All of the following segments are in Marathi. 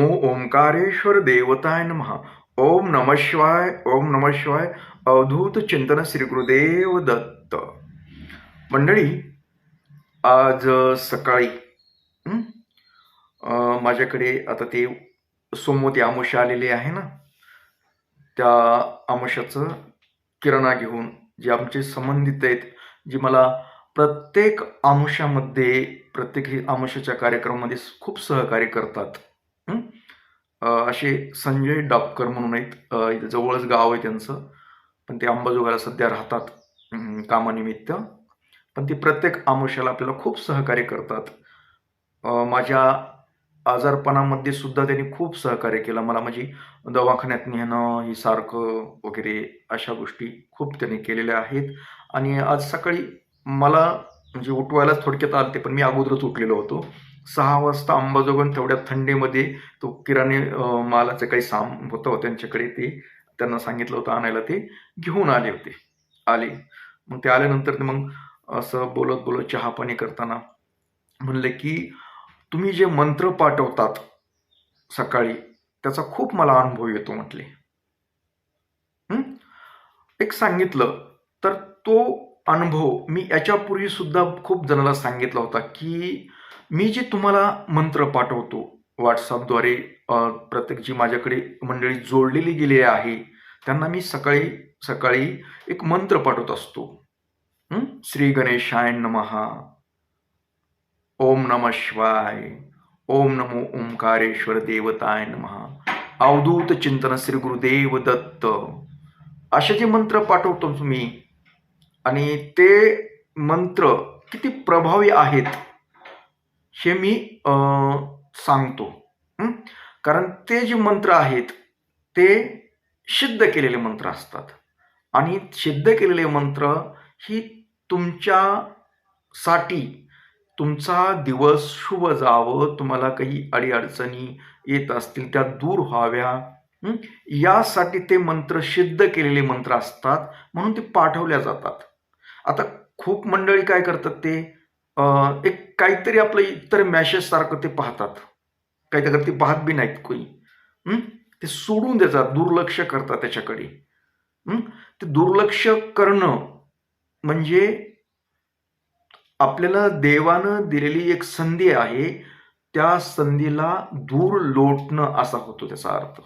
नमो ओंकारेश्वर देवताय नमः। ओम नम शिवाय ओम नम शिवाय अवधूत चिंतन श्री गुरुदेव दत्त। मंडळी आज सकाळी माझ्याकडे आता ते सोमवती आमुष आलेले आहे ना? त्या आमुषाचं किरणा घेऊन जे आमचे संबंधित आहेत जी मला प्रत्येक आमुषामध्ये प्रत्येक आमुषाच्या कार्यक्रमामध्ये खूप सहकार्य करतात. असे संजय डापकर म्हणून आहेत इथं जवळच गाव आहे त्यांचं. पण ते अंबाजोगाला सध्या राहतात कामानिमित्त. पण ते प्रत्येक आमुष्याला आपल्याला खूप सहकार्य करतात. माझ्या आजारपणामध्ये सुद्धा त्यांनी खूप सहकार्य केलं. मला म्हणजे दवाखान्यात नेणं ही सारखं वगैरे अशा गोष्टी खूप त्यांनी केलेल्या आहेत. आणि आज सकाळी मला म्हणजे उठवायलाच थोडक्यात आलते पण मी अगोदरच उठलेलो होतो. सहा वाजता अंबाजोगाईहून तेवढ्या थंडीमध्ये तो किराणे मालाचं काही साम होतं त्यांच्याकडे ते त्यांना सांगितलं होतं आणायला ते घेऊन आले होते. आले. मग ते आल्यानंतर ते मग असं बोलत बोलत चहा पाणी करताना म्हणले की तुम्ही जे मंत्र पाठवतात सकाळी त्याचा खूप मला अनुभव येतो म्हटले. एक सांगितलं. तर तो अनुभव. मी याच्यापूर्वी सुद्धा खूप जणांना सांगितला होता की मी जे तुम्हाला मंत्र पाठवतो व्हॉट्सअपद्वारे प्रत्येक जी माझ्याकडे मंडळी जोडलेली गेली आहे त्यांना मी सकाळी सकाळी एक मंत्र पाठवत असतो. श्री गणेशाय नमहा ओम नम शिवाय. ओम नमो ओंकारेश्वर देवताय नमहा अवधूत चिंतन श्री गुरुदेव दत्त. असे जे मंत्र पाठवतो मी आणि ते मंत्र किती प्रभावी आहेत हे मी सांगतो. कारण ते जे मंत्र आहेत ते सिद्ध केलेले मंत्र असतात. आणि सिद्ध केलेले मंत्र ही तुमच्यासाठी तुमचा दिवस शुभ जावं तुम्हाला काही अडीअडचणी येत असतील त्या दूर व्हाव्या. यासाठी ते मंत्र सिद्ध केलेले मंत्र असतात म्हणून ते पाठवल्या जातात. आता खूप मंडळी काय करतात ते एक काहीतरी आपलं इतर मॅसेज सारखं ते पाहतात. काहीतरी ते पाहत बी नाहीत कोणी. ते सोडून देतात दुर्लक्ष करतात त्याच्याकडे. ते दुर्लक्ष करणं म्हणजे आपल्याला देवानं दिलेली एक संधी आहे त्या संधीला दूर लोटणं असा होतो त्याचा अर्थ.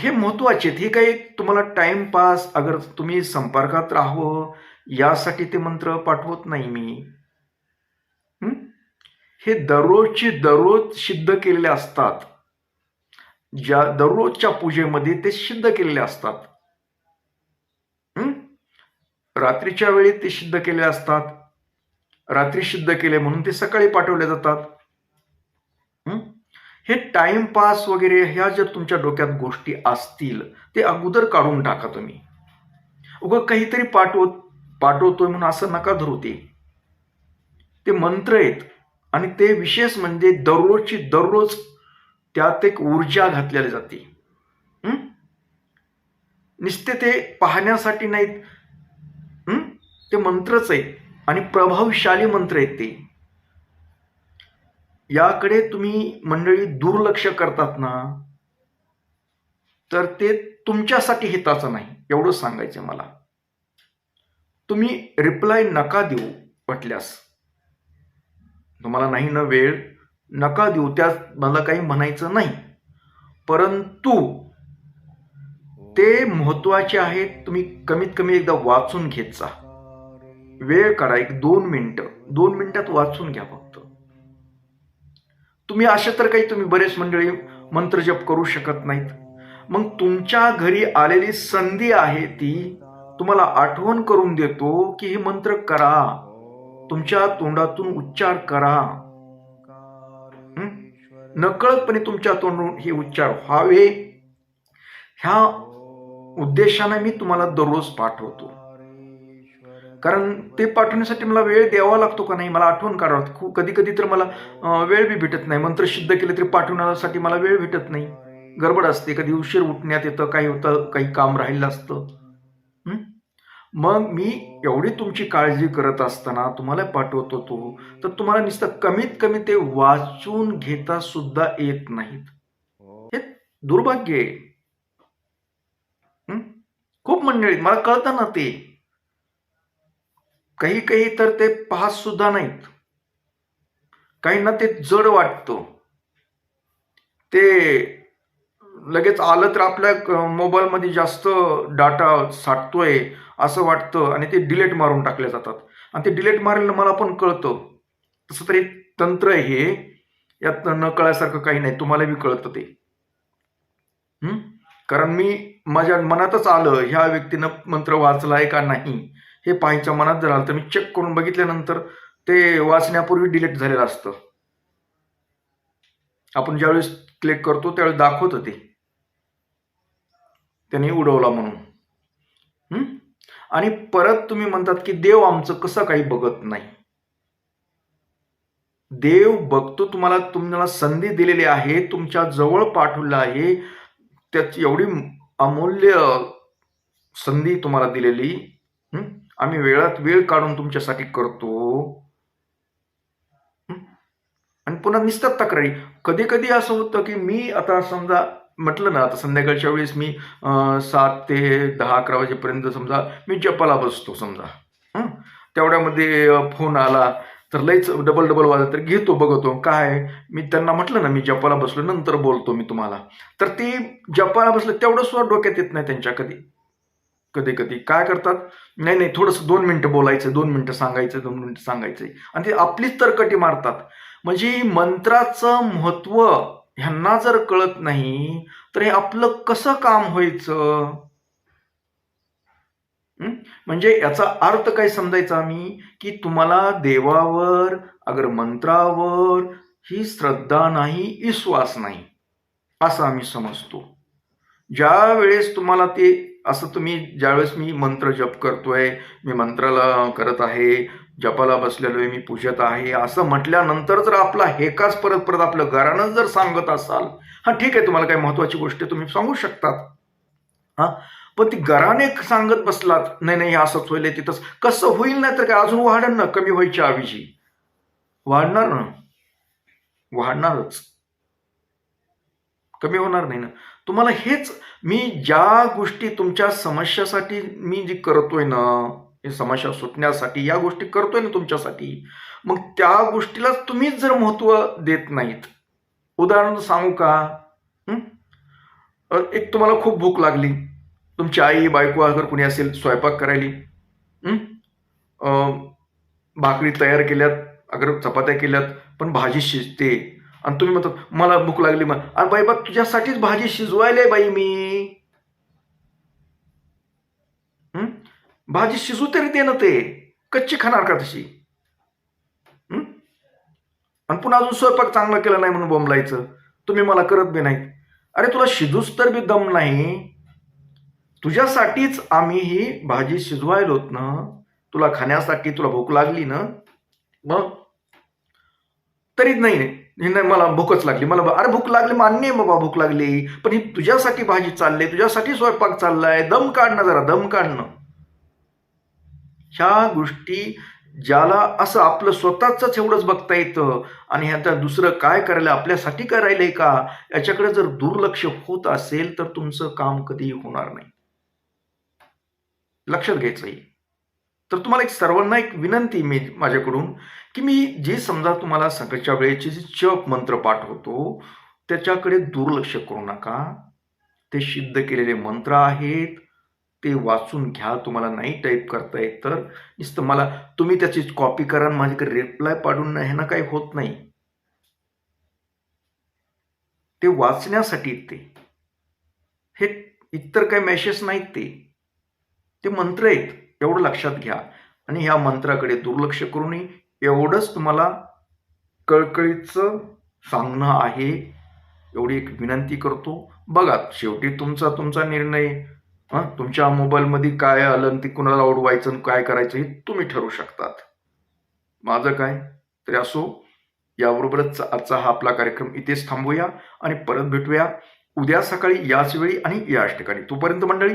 हे महत्त्वाचे हे काही तुम्हाला टाइमपास अगर तुम्ही संपर्कात राहावं यासाठी ते मंत्र पाठवत नाही मी. हे? दररोजचे दररोज सिद्ध केलेले असतात. ज्या दररोजच्या पूजेमध्ये ते सिद्ध केलेले असतात. रात्रीच्या वेळी ते सिद्ध केले असतात. रात्री सिद्ध केले म्हणून ते सकाळी पाठवले जातात. हे टाइमपास वगैरे ह्या जर तुमच्या डोक्यात गोष्टी असतील ते अगोदर काढून टाका तुम्ही. उगं काहीतरी पाठवत पाठवतोय म्हणून असं नका धरू ते. ते मंत्र आहेत आणि ते विशेष म्हणजे दररोजची दररोज त्यात एक ऊर्जा घातलेली जाते. नुसते ते पाहण्यासाठी नाहीत. ते मंत्रच आहेत आणि प्रभावशाली मंत्र आहेत ते. याकडे तुम्ही मंडळी दुर्लक्ष करतात ना तर ते तुमच्यासाठी हिताचं नाही एवढं सांगायचं मला. तुम्ही रिप्लाय नका देऊ वाटल्यास तुम्हाला नाही ना वेळ नका देऊ त्यात मला काही म्हणायचं नाही. परंतु ते महत्त्वाचे आहेत तुम्ही कमीत कमी एकदा वाचून घेत जा. वेळ काढा एक दोन मिनटं दोन मिनिटात वाचून घ्यावं तुम्ही असे तर काही तुम्ही बरेच मंडळी मंत्रजप करू शकत नाहीत. मग तुमच्या घरी आलेली संधी आहे ती तुम्हाला आठवण करून देतो की हे मंत्र करा. तुमच्या तोंडातून उच्चार करा. नकळतपणे तुमच्या तोंडून हे उच्चार व्हावे. ह्या उद्देशाने मी तुम्हाला दररोज पाठवतो. कारण ते पाठवण्यासाठी मला वेळ द्यावा लागतो का नाही मला आठवण काढावं खूप कधी कधी तर मला वेळ बी भेटत नाही. मंत्र सिद्ध केले तरी पाठवण्यासाठी मला वेळ भेटत नाही. गडबड असते. कधी उशीर उठण्यात येतं काही होतं काही काम राहिलं असतं. मग मी एवढी तुमची काळजी करत असताना तुम्हाला पाठवत होतो तर तुम्हाला नुसतं कमीत कमी ते वाचून घेता सुद्धा येत नाहीत. हे दुर्भाग्य आहे. खूप मंडळीत मला कळतं ना ते. काही काही तर ते पाहत सुद्धा नाहीत. काहींना ते जड वाटतं. ते लगेच आलं तर आपल्या मोबाईलमध्ये जास्त डाटा साठतोय असं वाटतं आणि ते डिलीट मारून टाकले जातात. आणि ते डिलीट मारलेलं मला पण कळतं. तसं तरी तंत्र आहे हे. यात न कळायसारखं काही नाही. तुम्हाला बी कळतं ते. कारण मी माझ्या मनातच आलं ह्या व्यक्तीनं मंत्र वाचलाय का नाही? हे पाहायच्या मनात जर आलं तर मी चेक करून बघितल्यानंतर ते वाचण्यापूर्वी डिलीट झालेलं असतं. आपण ज्यावेळेस क्लिक करतो त्यावेळेस दाखवतं ते. त्यांनी उडवला म्हणून. आणि परत तुम्ही म्हणतात की देव आमचं कसं काही बघत नाही. देव बघतो तुम्हाला तुम्हाला संधी दिलेली आहे तुमच्या जवळ पाठवलं आहे. त्याची एवढी अमूल्य संधी तुम्हाला दिलेली. आम्ही वेळात वेळ काढून तुमच्यासाठी करतो. आणि पुन्हा निसतात तक्रारी. कधी कधी असं होतं की मी आता समजा म्हटलं ना आता संध्याकाळच्या वेळेस मी सात ते दहा अकरा वाजेपर्यंत समजा मी जपाला बसतो समजा. तेवढ्यामध्ये फोन आला तर लईच डबल डबल वाजत तर घेतो बघतो. काय? मी त्यांना म्हटलं ना मी जपाला बसलो नंतर बोलतो मी तुम्हाला. तर ते जपाला बसलं तेवढं सुद्धा डोक्यात येत नाही त्यांच्या कधी. कधी कधी काय करतात? नाही नाही थोडंसं दोन मिनिटं बोलायचं दोन मिनिटं सांगायचं दोन मिनटं सांगायचं. आणि ते आपलीच तरकटी मारतात. म्हणजे मंत्राचं महत्त्व ह्यांना जर कळत नाही तर हे आपलं कसं काम व्हायचं? म्हणजे याचा अर्थ काय समजायचा आम्ही? की तुम्हाला देवावर अगर मंत्रावर ही श्रद्धा नाही विश्वास नाही. असं आम्ही समजतो. ज्या वेळेस तुम्हाला ते असं तुम्ही ज्यावेळेस मी मंत्र जप करतोय मी मंत्राला करत आहे जपाला बसलेलो आहे मी पूजत आहे असं म्हटल्यानंतर जर आपला हेकाच परत परत आपलं घरानंच जर सांगत असाल हा ठीक आहे तुम्हाला काही महत्वाची गोष्ट तुम्ही सांगू शकतात. हा पण ती घराने सांगत बसलात नाही नाही असंच होईल तिथंच. कसं होईल नाही तर काय अजून वाढण ना कमी व्हायची ऐवजी. वाढणार ना? वाढणारच. कमी होणार नाही ना. तुम्हाला हेच मी ज्या गोष्टी तुमच्या समस्यासाठी मी जी करतोय ना हे समस्या सुटण्यासाठी या गोष्टी करतोय ना तुमच्यासाठी मग त्या गोष्टीला तुम्हीच जर महत्त्व देत नाहीत. उदाहरण सांगू का? एक तुम्हाला खूप भूक लागली. तुमची आई बायको अगर कुणी असेल स्वयंपाक करायली. भाकरी तयार केल्यात अगर चपात्या केल्यात पण भाजी शिजते. आणि तुम्ही म्हणतात मला भूक लागली मग अरे बाई बा तुझ्यासाठीच भाजी शिजवायला बाई मी. भाजी शिजू तरी दे ना ते. कच्ची खाणार का तशी? आणि पुन्हा अजून स्वयंपाक चांगला केला नाही म्हणून बोंबलायचं. तुम्ही मला करत बी नाही अरे तुला शिजूच तर बी दम नाही. तुझ्यासाठीच आम्ही ही भाजी शिजवायलोत ना. तुला खाण्यासाठी तुला भूक लागली ना. मग? तरी नाही नाही मला भूकच लागली. मला बा- अरे भूक लागली मान्य आहे बाबा भूक लागली. पण ही तुझ्यासाठी भाजी चालली तुझ्यासाठी स्वयंपाक चाललाय. दम काढणं जरा दम काढणं. ह्या गोष्टी ज्याला असं आपलं स्वतःच एवढंच बघता येतं आणि ह्याचा दुसरं काय करायला आपल्यासाठी करायलंय का याच्याकडे जर दुर्लक्ष होत असेल तर तुमचं काम कधीही होणार नाही. लक्षात घ्यायचं आहे. तर तुम्हाला एक सर्वांना एक विनंती मी माझ्याकडून की मी जे समजा तुम्हाला सकाळच्या वेळेचे जे जप मंत्र पाठवतो त्याच्याकडे दुर्लक्ष करू नका. ते सिद्ध केलेले मंत्र आहेत ते वाचून घ्या. तुम्हाला नाही टाईप करता येत तर. नुसतं मला तुम्ही त्याची कॉपी करा आणि माझ्याकडे रिप्लाय पाडून ह्यानं काही होत नाही. ते वाचण्यासाठी ते. हे इतर काही मेसेज नाहीत ते. ते मंत्र आहेत. एवढं लक्षात घ्या. आणि ह्या मंत्राकडे दुर्लक्ष करू नये. एवढंच तुम्हाला कळकळीचं सांगणं आहे. एवढी एक विनंती करतो. बघा शेवटी तुमचा तुमचा निर्णय. हं? तुमच्या मोबाईलमध्ये काय आलं आणि ते कुणाला उडवायचं आणि काय करायचं हे तुम्ही ठरवू शकतात. माझं काय? तरी असो याबरोबरच आजचा हा आपला कार्यक्रम इथेच थांबूया आणि परत भेटूया. उद्या सकाळी याच वेळी आणि याच ठिकाणी. तोपर्यंत मंडळी